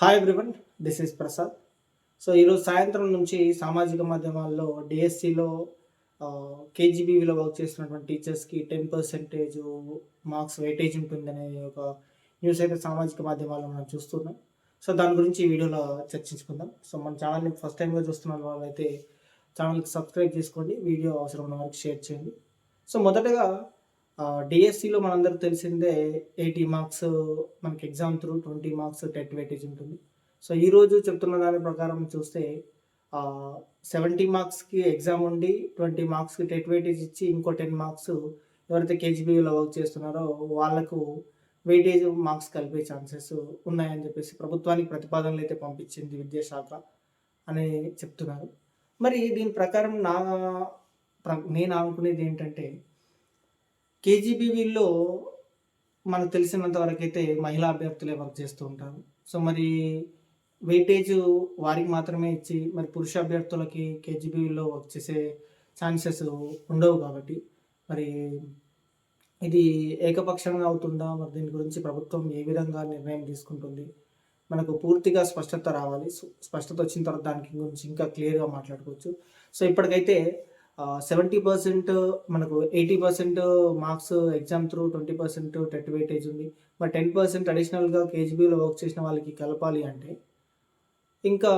Hi everyone this is Prasad so ఈరోజు సాయంత్రం నుంచి సామాజిక మాధ్యమాల్లో డిఎస్సిలో కేజీబీవీలో వర్క్ చేస్తున్నటువంటి టీచర్స్కి టెన్ పర్సెంటేజ్ మార్క్స్ వెయిటేజ్ ఉంటుందనే ఒక న్యూస్ అయితే సామాజిక మాధ్యమాల్లో మనం చూస్తున్నాం. సో దాని గురించి ఈ వీడియోలో చర్చించుకుందాం. సో మన ఛానల్ని ఫస్ట్ టైంగా చూస్తున్న వాళ్ళైతే ఛానల్కి సబ్స్క్రైబ్ చేసుకోండి. వీడియో అవసరం ఉన్న వారికి షేర్ చేయండి. సో మొదటగా డిఎస్సిలో మనందరికి తెలిసిందే ఎయిటీ మార్క్స్ మనకి exam through twenty marks TET weightage ఉంటుంది. సో ఈరోజు చెప్తున్న దాని ప్రకారం చూస్తే సెవెంటీ మార్క్స్కి ఎగ్జామ్ ఉండి ట్వంటీ మార్క్స్కి టెట్ వెయిటేజ్ ఇచ్చి ఇంకో టెన్ మార్క్స్ ఎవరైతే కేజీబీలో వర్క్ చేస్తున్నారో వాళ్ళకు వెయిటేజ్ మార్క్స్ కలిపే ఛాన్సెస్ ఉన్నాయని చెప్పేసి ప్రభుత్వానికి ప్రతిపాదనలు అయితే పంపించింది విద్యాశాఖ అని చెప్తున్నారు. మరి దీని ప్రకారం నా ప్ర- నేను అనుకునేది ఏంటంటే కేజీబీవీలో మనకు తెలిసినంత వరకు అయితే మహిళా అభ్యర్థులే వర్క్ చేస్తూ ఉంటారు. సో మరి వెయిటేజ్ వారికి మాత్రమే ఇచ్చి మరి పురుష అభ్యర్థులకి కేజీబీవీలో వర్క్ చేసే ఛాన్సెస్ ఉండవు కాబట్టి మరి ఇది ఏకపక్షంగా అవుతుందా? మరి దీని గురించి ప్రభుత్వం ఏ విధంగా నిర్ణయం తీసుకుంటుంది? మనకు పూర్తిగా స్పష్టత రావాలి. సో స్పష్టత వచ్చిన తర్వాత దానికి గురించి ఇంకా క్లియర్గా మాట్లాడుకోవచ్చు. సో ఇప్పటికైతే సెవెంటీ పర్సెంట్ మనకు eighty percent marks exam through twenty percent TET weightage ఉంది. మరి టెన్ పర్సెంట్ అడిషనల్గా కేజీబీలో వర్క్ చేసిన వాళ్ళకి కలపాలి అంటే ఇంకా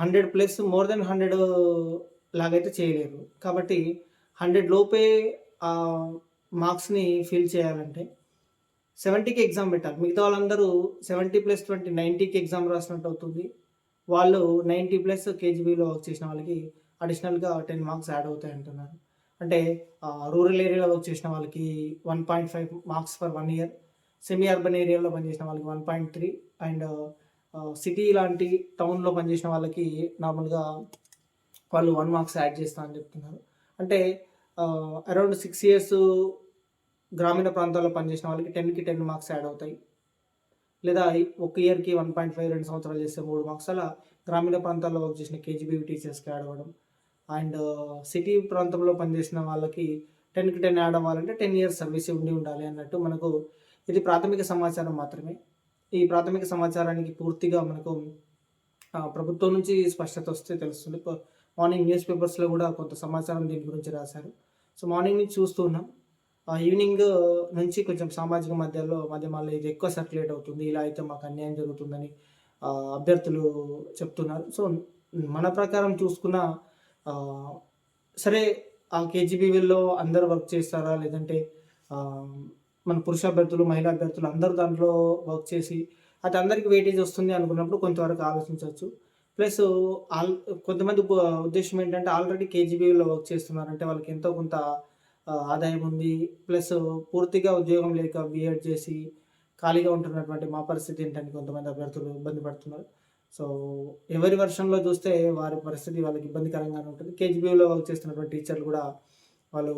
hundred plus more than hundred లాగైతే చేయలేరు. కాబట్టి హండ్రెడ్ లోపే ఆ మార్క్స్ని ఫిల్ చేయాలంటే సెవెంటీకి ఎగ్జామ్ పెట్టాలి. మిగతా వాళ్ళందరూ సెవెంటీ ప్లస్ ట్వంటీ నైంటీకి ఎగ్జామ్ రాసినట్టు అవుతుంది. వాళ్ళు నైంటీ ప్లస్ కేజీబీలో వర్క్ చేసిన వాళ్ళకి అడిషనల్గా టెన్ మార్క్స్ యాడ్ అవుతాయి అంటున్నారు. అంటే రూరల్ ఏరియాలో వర్క్ చేసిన వాళ్ళకి one point five marks for one year. Semi urban ఏరియాలో పనిచేసిన వాళ్ళకి one point three. And city లాంటి టౌన్లో పనిచేసిన వాళ్ళకి నార్మల్గా వాళ్ళు వన్ మార్క్స్ యాడ్ చేస్తా అని చెప్తున్నారు. అంటే అరౌండ్ సిక్స్ ఇయర్స్ గ్రామీణ ప్రాంతాల్లో పనిచేసిన వాళ్ళకి టెన్కి టెన్ మార్క్స్ యాడ్ అవుతాయి. లేదా ఒక ఇయర్కి వన్ పాయింట్ ఫైవ్ రెండు సంవత్సరాలు చేస్తే మూడు మార్క్స్. అలా గ్రామీణ ప్రాంతాల్లో వర్క్ చేసిన కేజీబీవీ టీచర్స్కి యాడ్ అవ్వడం. అండ్ సిటీ ప్రాంతంలో పనిచేసిన వాళ్ళకి టెన్కి టెన్ యాడ్ అవ్వాలంటే టెన్ ఇయర్స్ సర్వీస్ ఉండి ఉండాలి అన్నట్టు మనకు ఇది ప్రాథమిక సమాచారం మాత్రమే. ఈ ప్రాథమిక సమాచారానికి పూర్తిగా మనకు ప్రభుత్వం నుంచి స్పష్టత వస్తే తెలుస్తుంది. మార్నింగ్ న్యూస్ పేపర్స్లో కూడా కొంత సమాచారం దీని గురించి రాశారు. సో మార్నింగ్ నుంచి చూస్తూ ఉన్నాం. ఈవినింగ్ నుంచి కొంచెం సామాజిక మాధ్యాల్లో మాధ్యమాల్లో ఇది ఎక్కువ సర్క్యులేట్ అవుతుంది. ఇలా అయితే మాకు అన్యాయం జరుగుతుందని అభ్యర్థులు చెప్తున్నారు. సో మన ప్రకారం చూసుకున్న సరే ఆ కేజీబీవీల్లో అందరు వర్క్ చేస్తారా? లేదంటే మన పురుష అభ్యర్థులు మహిళా అభ్యర్థులు అందరూ దాంట్లో వర్క్ చేసి అది అందరికీ వెయిటేజ్ వస్తుంది అనుకున్నప్పుడు కొంతవరకు ఆలోచించవచ్చు. ప్లస్ ఆల్ కొంతమంది ఉప- ఉద్దేశం ఏంటంటే ఆల్రెడీ కేజీబీలో వర్క్ చేస్తున్నారంటే వాళ్ళకి ఎంతో కొంత ఆదాయం ఉంది. ప్లస్ పూర్తిగా ఉద్యోగం లేక బిఎడ్ చేసి ఖాళీగా ఉంటున్నటువంటి మా పరిస్థితి ఏంటంటే కొంతమంది అభ్యర్థులు ఇబ్బంది పడుతున్నారు. సో ఎవరి వర్షంలో చూస్తే వారి పరిస్థితి వాళ్ళకి ఇబ్బందికరంగానే ఉంటుంది. కేజీబీలో వర్క్ చేస్తున్నటువంటి టీచర్లు కూడా వాళ్ళు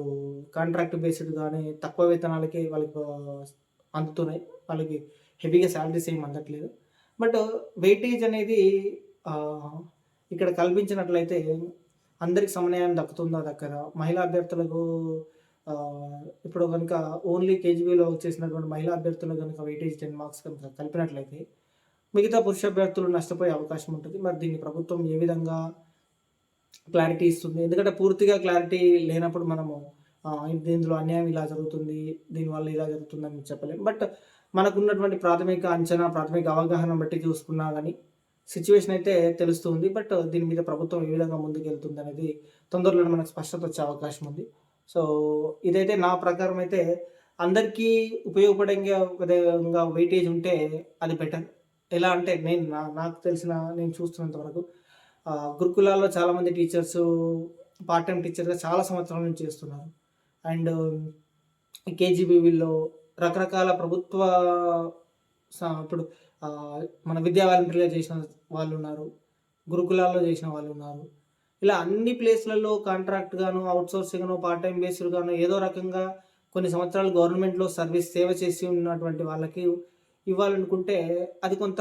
కాంట్రాక్ట్ బేస్డ్ కానీ తక్కువ వేతనాలకి వాళ్ళకి అందుతున్నాయి. వాళ్ళకి హెవీగా శాలరీస్ ఏమి అందట్లేదు. బట్ వెయిటేజ్ అనేది ఇక్కడ కల్పించినట్లయితే అందరికి సమన్యాయం దక్కుతుందా దక్కదా? మహిళా అభ్యర్థులకు ఇప్పుడు కనుక ఓన్లీ కేజీబీలో చేసినటువంటి మహిళా అభ్యర్థులకు కనుక వెయిటేజ్ టెన్ మార్క్స్ కనుక కలిపినట్లయితే మిగతా పురుష అభ్యర్థులు నష్టపోయే అవకాశం ఉంటుంది. మరి దీన్ని ప్రభుత్వం ఏ విధంగా క్లారిటీ ఇస్తుంది? ఎందుకంటే పూర్తిగా క్లారిటీ లేనప్పుడు మనము ఆ, దీనిలో అన్యాయం ఇలా జరుగుతుంది దీనివల్ల ఇలా జరుగుతుంది అని చెప్పలేం. బట్ మనకున్నటువంటి ప్రాథమిక అంచనా ప్రాథమిక అవగాహన బట్టి చూసుకున్నా కానీ సిచ్యువేషన్ అయితే తెలుస్తుంది బట్ దీని మీద ప్రభుత్వం ఏ విధంగా ముందుకెళ్తుంది అనేది తొందరలో మనకు స్పష్టత వచ్చే అవకాశం ఉంది. సో ఇదైతే నా ప్రకారం అయితే అందరికీ ఉపయోగపడే విధంగా వెయిటేజ్ ఉంటే అది బెటర్ ఎలా అంటే నేను నా నాకు తెలిసిన నేను చూస్తున్నంత వరకు గురుకులాల్లో చాలామంది టీచర్స్ పార్ట్ టైం టీచర్గా చాలా సంవత్సరాల నుంచి చేస్తున్నారు. అండ్ కేజీబీవీలో రకరకాల ప్రభుత్వ స- ఇప్పుడు మన విద్యా వాలంటీర్గా చేసిన వాళ్ళు ఉన్నారు గురుకులాల్లో చేసిన వాళ్ళు ఉన్నారు. ఇలా అన్ని ప్లేస్లలో కాంట్రాక్ట్ గాను అవుట్సోర్సింగ్ను పార్ట్ టైం బేస్డ్ గాను ఏదో రకంగా కొన్ని సంవత్సరాలు గవర్నమెంట్లో సర్వీస్ సేవ చేసి ఉన్నటువంటి వాళ్ళకి ఇవ్వాలనుకుంటే అది కొంత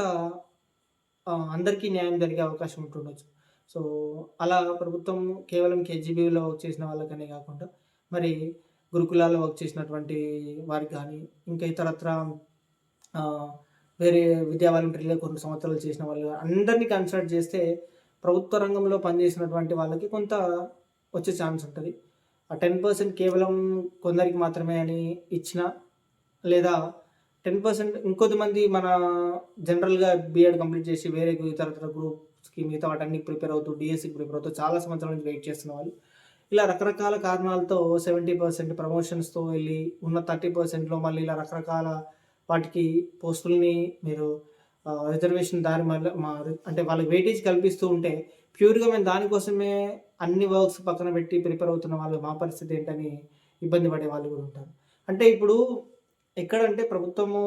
అందరికీ న్యాయం జరిగే అవకాశం ఉంటుండొచ్చు. సో అలా ప్రభుత్వం కేవలం కేజీబీలో వర్క్ చేసిన వాళ్ళకనే కాకుండా మరి గురుకులాల్లో వర్క్ చేసినటువంటి వారికి కానీ ఇంకా ఇతరత్ర వేరే విద్యా వాలంటీర్లు కొన్ని సంవత్సరాలు చేసిన వాళ్ళు అందరినీ కన్సల్ట్ చేస్తే ప్రభుత్వ రంగంలో పనిచేసినటువంటి వాళ్ళకి కొంత వచ్చే ఛాన్స్ ఉంటుంది. ఆ టెన్ పర్సెంట్ కేవలం కొందరికి మాత్రమే అని ఇచ్చిన లేదా టెన్ పర్సెంట్ ఇంకొద్ది మంది మన జనరల్గా బీఎడ్ కంప్లీట్ చేసి వేరే ఇతర గ్రూప్స్కి మిగతా వాటన్నికి ప్రిపేర్ అవుతూ డిఎస్సికి ప్రిపేర్ అవుతూ చాలా సంవత్సరాల నుంచి వెయిట్ చేస్తున్న వాళ్ళు. ఇలా రకరకాల కారణాలతో సెవెంటీ పర్సెంట్ ప్రమోషన్స్తో వెళ్ళి ఉన్న థర్టీ పర్సెంట్లో మళ్ళీ ఇలా రకరకాల వాటికి పోస్టుల్ని మీరు రిజర్వేషన్ దారి మళ్ళీ మా అంటే వాళ్ళకి వెయిటేజ్ కల్పిస్తూ ఉంటే ప్యూర్గా మేము దానికోసమే అన్ని వర్క్స్ పక్కన పెట్టి ప్రిపేర్ అవుతున్న వాళ్ళు మా పరిస్థితి ఏంటని ఇబ్బంది పడే వాళ్ళు కూడా ఉంటారు. అంటే ఇప్పుడు ఎక్కడంటే ప్రభుత్వము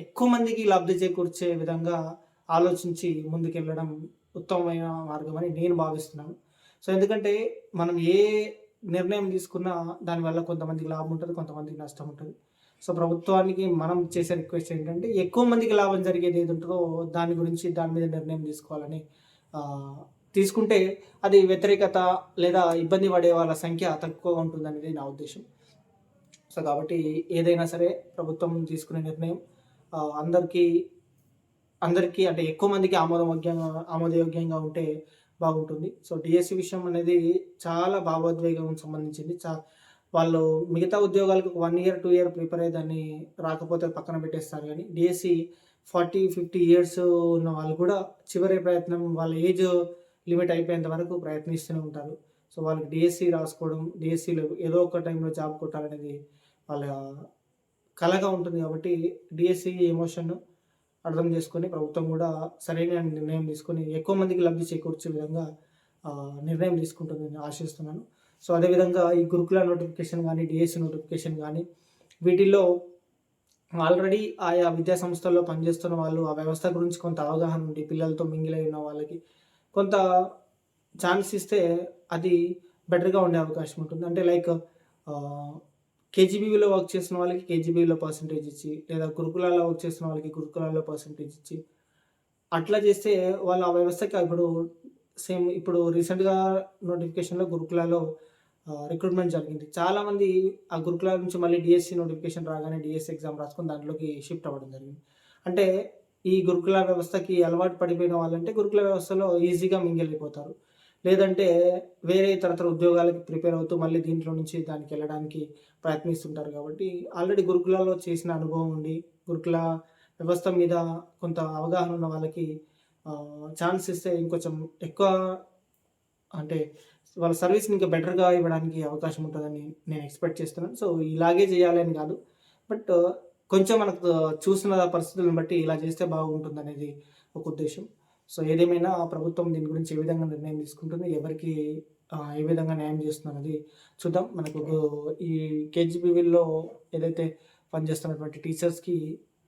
ఎక్కువ మందికి లబ్ధి చేకూర్చే విధంగా ఆలోచించి ముందుకెళ్ళడం ఉత్తమమైన మార్గం అని నేను భావిస్తున్నాను. సో ఎందుకంటే మనం ఏ నిర్ణయం తీసుకున్నా దానివల్ల కొంతమందికి లాభం ఉంటుంది కొంతమందికి నష్టం ఉంటుంది. సో ప్రభుత్వానికి మనం చేసే రిక్వెస్ట్ ఏంటంటే ఎక్కువ మందికి లాభం జరిగేది ఏది ఉంటుందో దాని గురించి దాని మీద నిర్ణయం తీసుకోవాలని తీసుకుంటే అది వ్యతిరేకత లేదా ఇబ్బంది పడే వాళ్ళ సంఖ్య తక్కువగా ఉంటుందనేది నా ఉద్దేశం. సో కాబట్టి ఏదైనా సరే ప్రభుత్వం తీసుకునే నిర్ణయం అందరికీ అందరికీ అంటే ఎక్కువ మందికి ఆమోదయోగ్యంగా ఆమోదయోగ్యంగా ఉంటే బాగుంటుంది. సో డిఎస్సి విషయం అనేది చాలా భావోద్వేగం సంబంధించింది. చా వాళ్ళు మిగతా ఉద్యోగాలకు one year two year prepare అయ్యి దాన్ని రాకపోతే పక్కన పెట్టేస్తారు కానీ డిఎస్సి ఫార్టీ ఫిఫ్టీ ఇయర్స్ ఉన్న వాళ్ళు కూడా చివరి ప్రయత్నం వాళ్ళ ఏజ్ లిమిట్ అయిపోయేంత వరకు ప్రయత్నిస్తూనే ఉంటారు. సో వాళ్ళకి డిఎస్సి రాసుకోవడం డిఎస్సిలో ఏదో ఒక టైంలో జాబ్ కొట్టాలనేది వాళ్ళ కళగా ఉంటుంది కాబట్టి డిఎస్సి ఎమోషన్ అర్థం చేసుకొని ప్రభుత్వం కూడా సరైన నిర్ణయం తీసుకొని ఎక్కువ మందికి లబ్ధి చేకూర్చే విధంగా నిర్ణయం తీసుకుంటుందని ఆశిస్తున్నాను. సో అదేవిధంగా ఈ గురుకుల నోటిఫికేషన్ కానీ డిఎస్సి నోటిఫికేషన్ కానీ వీటిల్లో ఆల్రెడీ ఆయా విద్యా సంస్థల్లో పనిచేస్తున్న వాళ్ళు ఆ వ్యవస్థ గురించి కొంత అవగాహన ఉండి పిల్లలతో మింగిలై ఉన్న వాళ్ళకి కొంత ఛాన్స్ ఇస్తే అది బెటర్గా ఉండే అవకాశం ఉంటుంది. అంటే లైక్ కేజీబీలో వర్క్ చేసిన వాళ్ళకి కేజీబీలో పర్సంటేజ్ ఇచ్చి లేదా గురుకులాల్లో వర్క్ చేసిన వాళ్ళకి గురుకులాల్లో పర్సంటేజ్ ఇచ్చి అట్లా చేస్తే వాళ్ళు ఆ వ్యవస్థకి ఇప్పుడు సేమ్ ఇప్పుడు రీసెంట్గా నోటిఫికేషన్లో గురుకులాలో రిక్రూట్మెంట్ జరిగింది. చాలామంది ఆ గురుకులాల నుంచి మళ్ళీ డిఎస్సి నోటిఫికేషన్ రాగానే డిఎస్సి ఎగ్జామ్ రాసుకొని దాంట్లోకి షిఫ్ట్ అవ్వడం జరిగింది. అంటే ఈ గురుకుల వ్యవస్థకి అలవాటు పడిపోయిన వాళ్ళంటే గురుకుల వ్యవస్థలో ఈజీగా మింగిలిపోతారు లేదంటే వేరే ఇతరతర ఉద్యోగాలకి ప్రిపేర్ అవుతూ మళ్ళీ దీంట్లో నుంచి దానికి వెళ్ళడానికి ప్రయత్నిస్తుంటారు కాబట్టి ఆల్రెడీ గురుకులాల్లో చేసిన అనుభవం ఉండి గురుకుల వ్యవస్థ మీద కొంత అవగాహన ఉన్న వాళ్ళకి ఛాన్స్ ఇస్తే ఇంకొంచెం ఎక్కువ అంటే వాళ్ళ సర్వీస్ని ఇంకా బెటర్గా ఇవ్వడానికి అవకాశం ఉంటుందని నేను ఎక్స్పెక్ట్ చేస్తున్నాను. సో ఇలాగే చేయాలని కాదు. బట్ కొంచెం మనకు చూసిన పరిస్థితులను బట్టి ఇలా చేస్తే బాగుంటుంది అనేది ఒక ఉద్దేశం. సో ఏదేమైనా ప్రభుత్వం దీని గురించి ఏ విధంగా నిర్ణయం తీసుకుంటుంది ఎవరికి ఏ విధంగా న్యాయం చేస్తుంది అనేది చూద్దాం. మనకు ఈ కేజీబీవీలో ఏదైతే పనిచేస్తున్నటువంటి టీచర్స్కి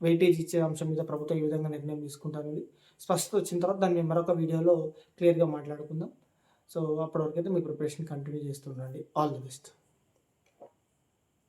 వెయిటేజ్ ఇచ్చే అంశం మీద ప్రభుత్వం ఏ విధంగా నిర్ణయం తీసుకుంటుంది స్పష్టత వచ్చిన తర్వాత దాన్ని మరొక వీడియోలో క్లియర్గా మాట్లాడుకుందాం. సో అప్పటివరకు అయితే మీ ప్రిపరేషన్ కంటిన్యూ చేస్తుండండి ఆల్ ది బెస్ట్.